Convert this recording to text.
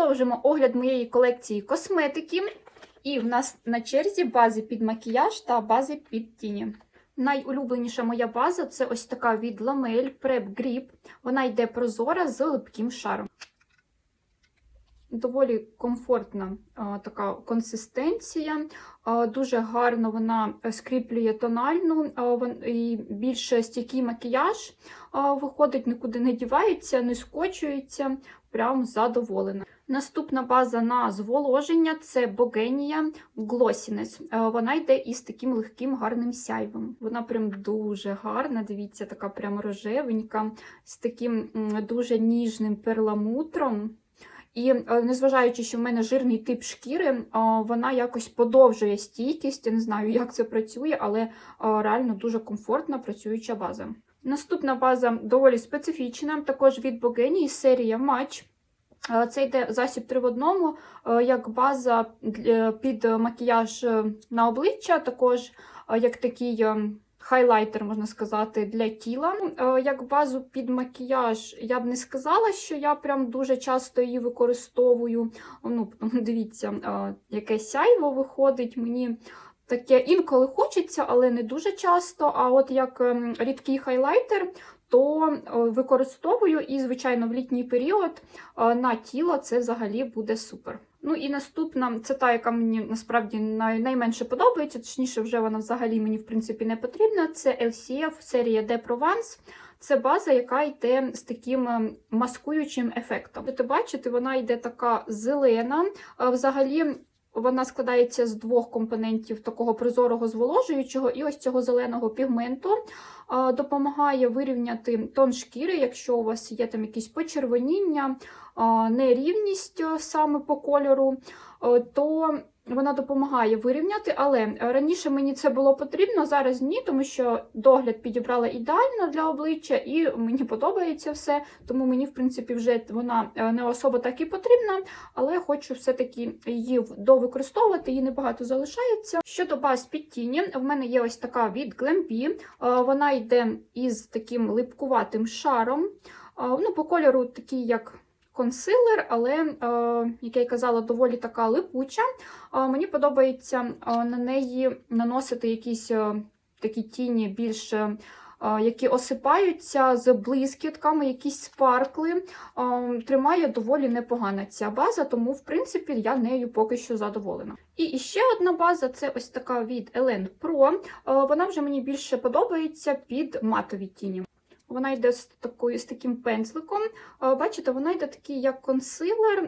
Продовжимо огляд моєї колекції косметики. І в нас на черзі бази під макіяж та бази під тіні. Найулюбленіша моя база це ось така від Lamel Prep Grip. Вона йде прозора з липким шаром. Доволі комфортна а, така консистенція, а, дуже гарно вона скріплює тональну, а, вон- і більш стійкий макіяж а, виходить, нікуди не дівається, не скочується, прям задоволена. Наступна база на зволоження це Bogenia Glossiness. Е, Вона йде із таким легким гарним сяйвом. Вона прям дуже гарна, дивіться, така прям рожевенька, з таким дуже ніжним перламутром. І е, незважаючи, що в мене жирний тип шкіри, е, вона якось подовжує стійкість. Я не знаю, як це працює, але реально дуже комфортна працююча база. Наступна база доволі специфічна, також від Bogeni, серія Match. Е, Це йде засіб 3 в одному, е, як база під макіяж е, на обличчя, також е, як такий е, хайлайтер, можна сказати, для тіла. Е, Як базу під макіяж я б не сказала, що я прям дуже часто її використовую. Ну, дивіться, е, яке сяйво виходить. Мені таке інколи хочеться, але не дуже часто. А от як ем, рідкий хайлайтер, то е, використовую і, звичайно, в літній період е, на тіло це взагалі буде супер. Ну і наступна це та, яка мені насправді найменше подобається, точніше, вже вона взагалі мені в принципі не потрібна. Це LCF серія De Provence. Це база, яка йде з таким е, маскуючим ефектом. Будете бачити, вона йде така зелена. Е, Взагалі. Вона складається з двох компонентів такого прозорого зволожуючого і ось цього зеленого пігменту. Допомагає вирівняти тон шкіри, якщо у вас є там якісь почервоніння, нерівність е, саме по кольору, е, то вона допомагає вирівняти. Але раніше мені це було потрібно, зараз ні, тому що догляд підібрала ідеально для обличчя, і мені подобається все. Тому мені, в принципі, вже вона е, не особо так і потрібна, але хочу все-таки її довикористовувати, її небагато залишається. Щодо баз під тіні, в мене є ось така від. Е, Вона йде із таким липкуватим шаром. Е, Ну, по кольору такий, як консилер, але, е, як я й казала, доволі така липуча. Е, Мені подобається е, на неї наносити якісь такі тіні більш. Які осипаються з блискітками, якісь спаркли. Тримає доволі непогана ця база, тому, в принципі, я нею поки що задоволена. І іще одна база це ось така від Elen Pro. Вона вже мені більше подобається під матові тіні. Вона йде з такою з таким пензликом. Е, Бачите, вона йде такий як консилер,